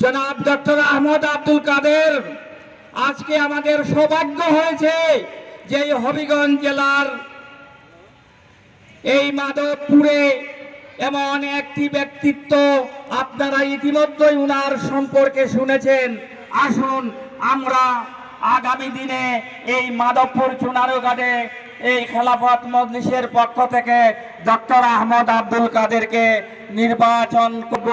জনাব ডক্টর আহমদ আব্দুল কাদের, আজকে আমাদের সৌভাগ্য হয়েছে যে হবিগঞ্জ জেলার এই মাধবপুরে এমন একটি ব্যক্তিত্ব আপনারা ইতিমধ্যেই উনার সম্পর্কে শুনেছেন। আসুন, আমরা আগামী দিনে এই মাধবপুর চুনারুঘাটে এই খেলাফত মজলিসের পক্ষ থেকে ডক্টর আহমদ আব্দুল কাদেরকে নির্বাচন করব।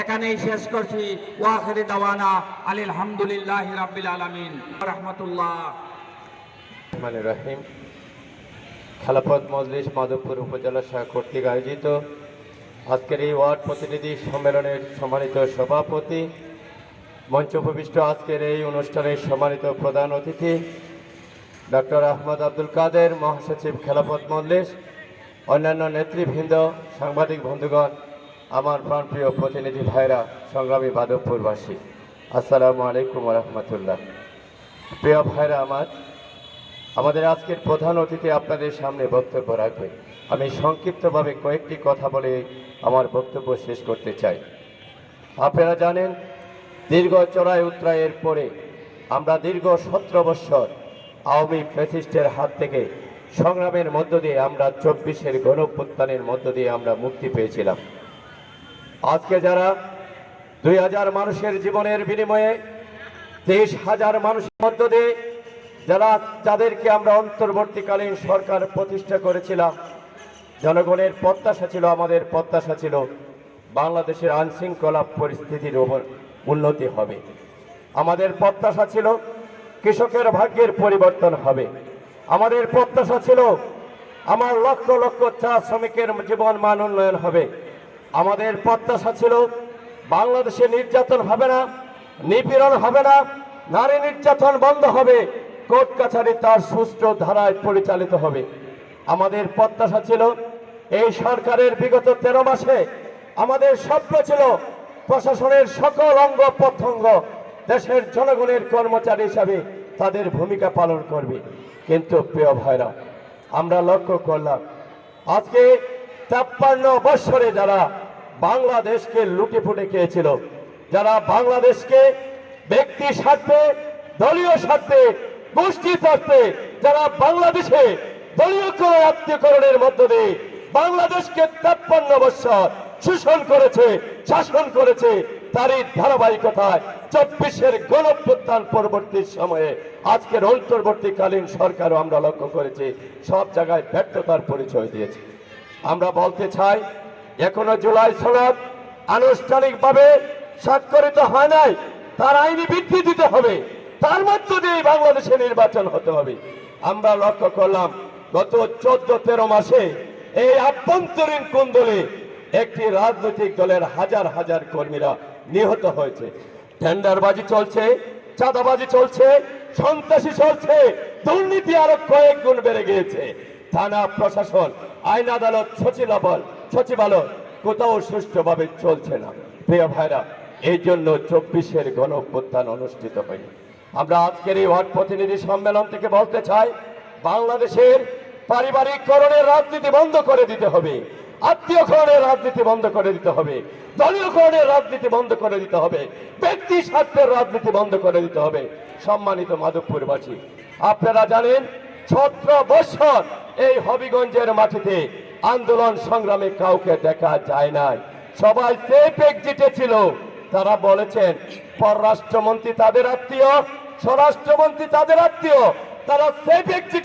এখানেই শেষ করছি। ওয়াখিরি দাওয়ানা আলহামদুলিল্লাহ রাব্বিল আলামিন। রহমতুল্লাহ। রহমান রহিম। খেলাফত মজলিস মাধবপুর উপজেলা শাখা কর্তৃক আয়োজিত। আজকের এই ওয়ার্ড প্রতিনিধি সম্মেলনের সম্মানিত সভাপতি। মঞ্চ উপবিষ্ট আজকের এই অনুষ্ঠানের সম্মানিত প্রধান অতিথি ডক্টর আহমদ আব্দুল কাদের মহাসচিব খেলাফত মজলিস, অন্যান্য নেতৃবৃন্দ, সাংবাদিক বন্ধুগণ, আমার প্রাণপ্রিয় প্রতিনিধি ভাইরা, সংগ্রামী মাধবপুরবাসী আসসালামু আলাইকুম রহমতুল্লাহ। প্রিয় ভাইরা আমার, আমাদের আজকের প্রধান অতিথি আপনাদের সামনে বক্তব্য রাখবে। আমি সংক্ষিপ্তভাবে কয়েকটি কথা বলে আমার বক্তব্য শেষ করতে চাই। আপনারা জানেন, দীর্ঘ চড়াই উত্তরায়ের পরে আমরা দীর্ঘ সতেরো বৎসর আওয়ামী ফ্যাসিস্টের হাত থেকে সংগ্রামের মধ্য দিয়ে আমরা চব্বিশের গণপ্রত্যানের মধ্য দিয়ে আমরা মুক্তি পেয়েছিলাম। আজকে যারা দুই হাজার মানুষের জীবনের বিনিময়ে তেইশ হাজার মানুষের মধ্য দিয়ে যারা যাদেরকে আমরা অন্তর্বর্তীকালীন সরকার প্রতিষ্ঠা করেছিলাম, জনগণের প্রত্যাশা ছিল, আমাদের প্রত্যাশা ছিল, বাংলাদেশের আইনশৃঙ্খলা পরিস্থিতির ওপর উন্নতি হবে। আমাদের প্রত্যাশা ছিল কৃষকের ভাগ্যের পরিবর্তন হবে। আমাদের প্রত্যাশা ছিল, আমার লক্ষ লক্ষ চা শ্রমিকের জীবন মান উন্নয়ন হবে। আমাদের প্রত্যাশা ছিল, বাংলাদেশে নির্যাতন হবে না, নিপীড়ন হবে না, নারী নির্যাতন বন্ধ হবে, কোর্ট কাছারি তার সুষ্ঠু ধারায় পরিচালিত হবে। আমাদের প্রত্যাশা ছিল, এই সরকারের বিগত তেরো মাসে আমাদের স্বপ্ন ছিল, প্রশাসনের সকল অঙ্গ প্রত্যঙ্গ দেশের জনগণের কর্মচারী হিসাবে তাদের ভূমিকা পালন করবে। কিন্তু প্রিয় ভাইরা, আমরা লক্ষ্য করলাম, আজকে ছাপ্পান্ন বৎসরে যারা বাংলাদেশকে লুটে ফুটে খেয়েছিল, যারা বাংলাদেশকে ব্যক্তি স্বার্থে, দলীয় স্বার্থে, গোষ্ঠী স্বার্থে, যারা বাংলাদেশে দলীয় আত্মীয়করণের মধ্য দিয়ে বাংলাদেশকে তেপ্পান্ন বৎসর শোষণ করেছে, শাসন করেছে, তারই ধারাবাহিকতায় চব্বিশের গণপ্রত্যান পরবর্তী সময়ে, আজকের অন্তর্বর্তীকালীন সরকারও আমরা লক্ষ্য করেছি, সব জায়গায় ব্যর্থতার পরিচয় দিয়েছে। আমরা বলতে চাই, এখনও জুলাই সনদ আনুষ্ঠানিকভাবে স্বাক্ষরিত হয় নাই, তার আইনি বৃদ্ধি দিতে হবে, তার মধ্য দিয়ে বাংলাদেশে নির্বাচন হতে হবে। আমরা লক্ষ্য করলাম, গত চোদ্দ তেরো মাসে এই আভ্যন্তরীণ কুন্দলে একটি রাজনৈতিক দলের হাজার হাজার কর্মীরা নিহত হয়েছে। টেন্ডারবাজি চলছে, চাঁদাবাজি চলছে, সন্ত্রাসী চলছে, দুর্নীতি আরও কয়েক গুণ বেড়ে গিয়েছে। থানা প্রশাসন, আইন আদালত, সচিবালয় সচিবালয় কোথাও সুষ্ঠুভাবে চলছে না। প্রিয় ভাইরা, এই জন্য চব্বিশের গণ অনুষ্ঠিত হয়নি। আমরা আজকের এই ওয়ার্ড প্রতিনিধি সম্মেলন থেকে বলতে চাই, বাংলাদেশের পারিবারিক করণের রাজনীতি বন্ধ করে দিতে হবে। আত্মীয়করণের রাজনীতি বন্ধ করে দিতে হবে। দলীয়করণের রাজনীতি বন্ধ করে দিতে হবে। ব্যক্তি স্বার্থের রাজনীতি বন্ধ করে দিতে হবে। সম্মানিত মাধবপুরবাসী, আপনারা জানেন সতেরো বছর এই হবিগঞ্জের মাটিতে আন্দোলন সংগ্রামে কাউকে দেখা যায় নাই। সবাই সেফ এক্সিটে ছিল। তারা বলেছেন, পররাষ্ট্রমন্ত্রী তাদের আত্মীয়, স্বরাষ্ট্রমন্ত্রী তাদের আত্মীয়, তারা সেফ এক্সিট